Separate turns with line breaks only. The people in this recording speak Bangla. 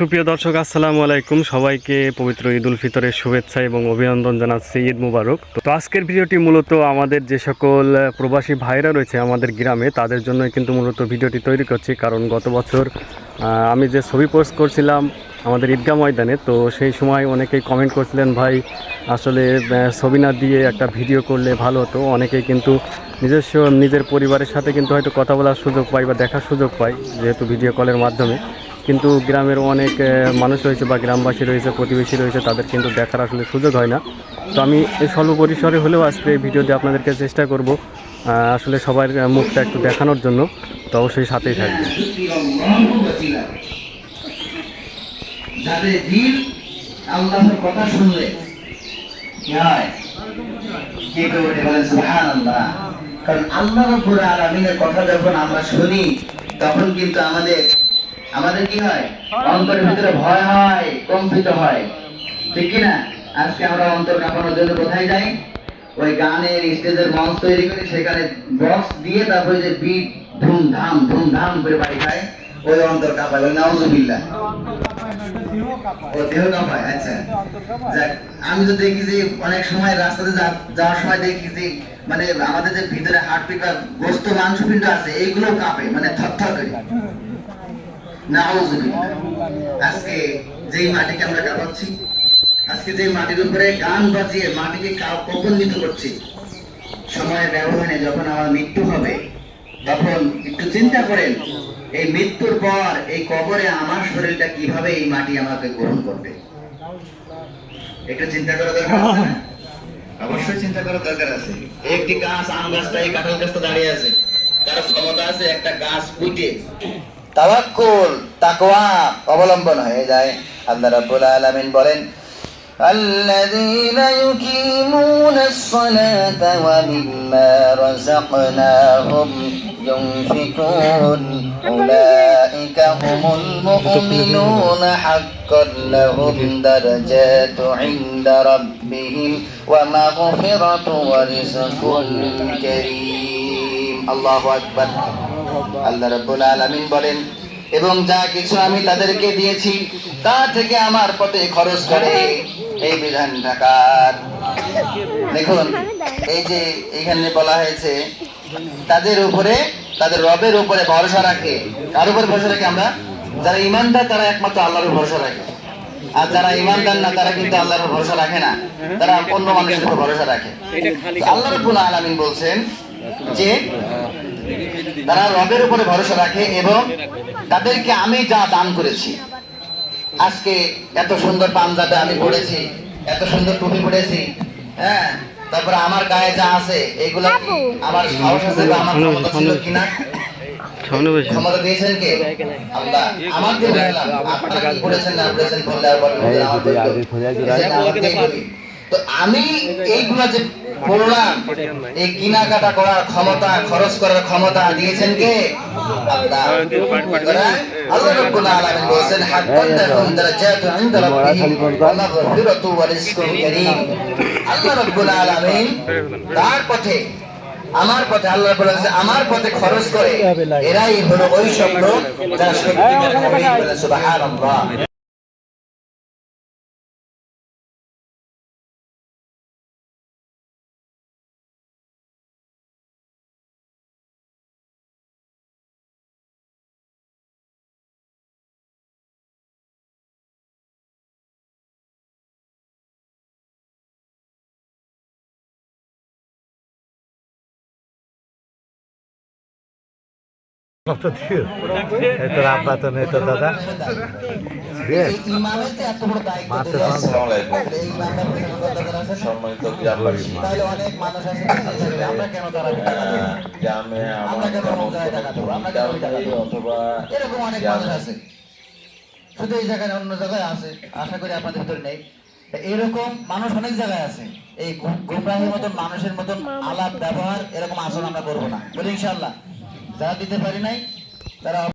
সুপ্রিয় দর্শক, আসসালামু আলাইকুম। সবাইকে পবিত্র ঈদ উল ফিতরের শুভেচ্ছা এবং অভিনন্দন জানাচ্ছি। ঈদ মুবারক। তো আজকের ভিডিওটি মূলত আমাদের যে সকল প্রবাসী ভাইরা রয়েছে আমাদের গ্রামে, তাদের জন্য কিন্তু মূলত ভিডিওটি তৈরি করছি। কারণ গত বছর আমি যে ছবি পোস্ট করছিলাম আমাদের ঈদগাহ ময়দানে, তো সেই সময় অনেকেই কমেন্ট করছিলেন, ভাই, আসলে ছবি না দিয়ে একটা ভিডিও করলে ভালো হতো। অনেকেই কিন্তু নিজস্ব, নিজের পরিবারের সাথে কিন্তু হয়তো কথা বলার সুযোগ পাই বা দেখার সুযোগ পাই যেহেতু ভিডিও কলের মাধ্যমে। কিন্তু গ্রামের অনেক মানুষ রয়েছে বা গ্রামবাসী রয়েছে, প্রতিবেশী রয়েছে, তাদের কিন্তু দেখার আসলে সুযোগ হয় না। তো আমি স্বল্প পরিসরে হলেও আজকে এই ভিডিও দিয়ে আপনাদেরকে চেষ্টা করব আসলে সবার মুখটা একটু দেখানোর জন্য। তো অবশ্যই সাথেই থাকবে
সুবহানাল্লাহ। কারণ আল্লাহ কথা যখন আমরা শুনি, তখন কিন্তু আমাদের আমাদের কি হয়? অন্তরের ভিতরে ভয় হয়, কম্পিত হয়। ঠিক কি না আজকে আমরা অন্তর কাঁপানোর জন্য কোথায় যাই? ওই গানের স্টেজের মঞ্চ তৈরি করে, সেখানে বক্স দিয়ে তারপরে যে বিট ধুমধাম ধুমধাম করে বাড়ি খায় ওই অন্তর কাঁপায়। ওই কাঁপায় আচ্ছা। আমি তো দেখি যে অনেক সময় রাস্তাতে যাওয়ার সময় দেখি যে মানে আমাদের যে ভিতরে হার্ট পিকা গোস্ত মাংস পিণ্ড আছে এইগুলো কাঁপে মানে থরথর করে। আজকে যেই মাটিকে আমরা কাঁপাচ্ছি আজকে যে মাটির উপরে গান বাজিয়ে মাটিকে কা- করছি, সময়ের ব্যবধানে যখন আমার মৃত্যু হবে, তখন একটু চিন্তা করেন, এই মৃত্যুর পর এই কবরে আমার শরীরটা কীভাবে এই মাটি আমাকে গ্রহণ করবে? একটু চিন্তা করা দরকার অবশ্যই চিন্তা করার দরকার আছে। একটি গাছ, আম গাছটা, এই কাঁঠাল গাছটা দাঁড়িয়ে আছে। তার ক্ষমতা আছে একটা গাছ পুঁতে তাওয়াক্কুল তাকওয়া অবলম্বন হয়ে যায় আল্লাহ রাব্বুল আলামিন বলেন الذين يقيمون الصلاة ومما رزقناهم ينفقون أولئك هم المؤمنون حقا لهم درجات عند ربهم ومغفرة ورزق كريم الله أكبر আল্লাহ রাব্বুল আলামিন বলেন এবং যা কিছু আমি তাদেরকে দিয়েছি তা থেকে আমার পথে খরচ করে এই বিধান ঢাকার দেখুন এই যে এখানে বলা হয়েছে তাদের উপরে তাদের রবের উপরে ভরসা রাখে। কার উপরে ভরসা রাখে আমরা? যারা ইমানদার তারা একমাত্র আল্লাহর ভরসা রাখে। আর যারা ইমানদার না তারা কিন্তু আল্লাহর ভরসা রাখে না। তারা অন্য মানুষের উপর ভরসা রাখে। আল্লাহ রাব্বুল আলামিন বলছেন যে তারা রবের উপরে ভরসা রাখে এবং তাদেরকে আমি যা দান করেছি। আজকে এত সুন্দর পাঞ্জাবে আমি পড়েছি এত সুন্দর টুপি পড়েছি হ্যাঁ? তারপরে আমার গায়ে যা আছে এগুলো আমার সাহস আছে বা আমার ক্ষমতা ছিল কিনা? ক্ষমতা দিয়েছেন কে? আল্লাহ। আমার দিয়ে বললাম আপনারা কি করেছেন না বললে আর বলবেন। তো আমি এইগুলা যে পড়লাম এই কেনাকাটা করার ক্ষমতা, খরচ করার ক্ষমতা দিয়েছেন কে? আল্লাহ। আল্লাহ রাব্বুল আলামিন বলেছেন হাক্কান লাহুম ইনদা রাব্বিহিম ওয়া মাগফিরাতু ওয়া রিজকুন কারীম। আল্লাহ রাব্বুল আলামিন তার পথে, আমার পথে, আল্লাহ বলেছে আমার পথে খরচ করে, এরাই হলো ওই সব লোক যারা বলে সুবহানাল্লাহ। টাকা কোনো দেবো?
অথবা
এরকম অনেক মানুষ আছে। শুধু এই জায়গায় অন্য জায়গায় আছে। আশা করি আপনাদের ভিতরে নেই। তা এরকম মানুষ অনেক জায়গায় আছে। এই গুমরাহির মতন মানুষের মতন আলাপ ব্যবহার এরকম আচরণ আমরা করব না। বলি ইনশাল্লাহ যারা দিতে পারি নাই তারা